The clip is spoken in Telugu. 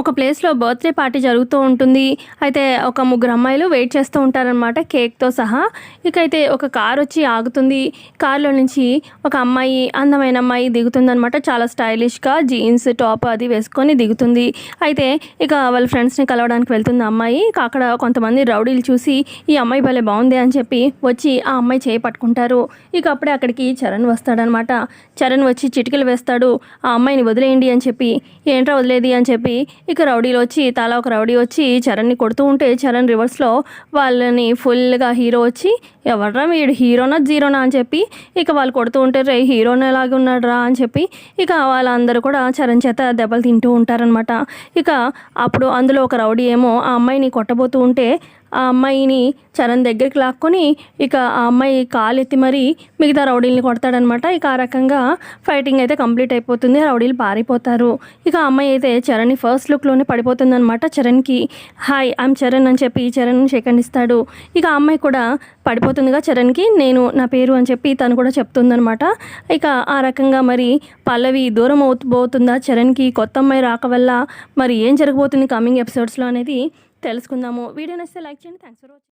ఒక ప్లేస్లో బర్త్డే పార్టీ జరుగుతూ ఉంటుంది. అయితే ఒక ముగ్గురు అమ్మాయిలు వెయిట్ చేస్తూ ఉంటారనమాట కేక్తో సహా. ఇక అయితే ఒక కార్ వచ్చి ఆగుతుంది. కారులో నుంచి ఒక అమ్మాయి అందమైన అమ్మాయి దిగుతుందనమాట చాలా స్టైలిష్గా జీన్స్ టాప్ అది వేసుకొని దిగుతుంది. అయితే ఇక వాళ్ళ ఫ్రెండ్స్ని కలవడానికి వెళ్తుంది అమ్మాయి ఇక అక్కడ కొంతమంది రౌడీలు చూసి ఈ అమ్మాయి భలే బాగుంది అని చెప్పి వచ్చి ఆ అమ్మాయి చేయి పట్టుకుంటారు. ఇక అప్పుడే అక్కడికి చరణ్ వస్తాడనమాట చరణ్ వచ్చి చిటికలు వేస్తాడు. ఆ అమ్మాయిని వదిలేయండి అని చెప్పి ఏంట్రా వదిలేది? అని చెప్పి ఇక రౌడీలు వచ్చి తలా ఒక రౌడీ వచ్చి చరణ్ని కొడుతూ ఉంటే చరణ్ రివర్స్లో వాళ్ళని ఫుల్గా హీరో వచ్చి ఎవర్రా వీడు? హీరోనా? జీరోనా? అని చెప్పి ఇక వాళ్ళు కొడుతూ ఉంటే రే హీరోనే లాగా ఉన్నాడురా? అని చెప్పి ఇక వాళ్ళందరూ కూడా చరణ్ చేత దెబ్బలు తింటూ ఉంటారనమాట ఇక అప్పుడు అందులో ఒక రౌడీ ఏమో ఆ అమ్మాయిని కొట్టబోతూ ఉంటే ఆ అమ్మాయిని చరణ్ దగ్గరికి లాక్కొని ఇక ఆ అమ్మాయి కాలు ఎత్తి మరీ మిగతా రౌడీల్ని కొడతాడనమాట. ఇక ఆ రకంగా ఫైటింగ్ అయితే కంప్లీట్ అయిపోతుంది. రౌడీలు పారిపోతారు. ఇక ఆ అమ్మాయి అయితే చరణ్ని ఫస్ట్ లుక్లోనే పడిపోతుంది అనమాట చరణ్కి హాయ్ ఐమ్ చరణ్ అని చెప్పి చరణ్ సెకండ్ ఇస్తాడు ఇక ఆ అమ్మాయి కూడా పడిపోతుందిగా చరణ్కి నేను నా పేరు అని చెప్పి తను కూడా చెప్తుందనమాట. ఇక ఆ రకంగా మరి పల్లవి దూరం అవుతుపోతుందా చరణ్కి కొత్త అమ్మాయి రాక వల్ల మరి ఏం జరగబోతుంది? కమింగ్ ఎపిసోడ్స్లో అనేది తెలుసుకుందాము. వీడియో నచ్చితే లైక్ చేయండి. Thanks for watching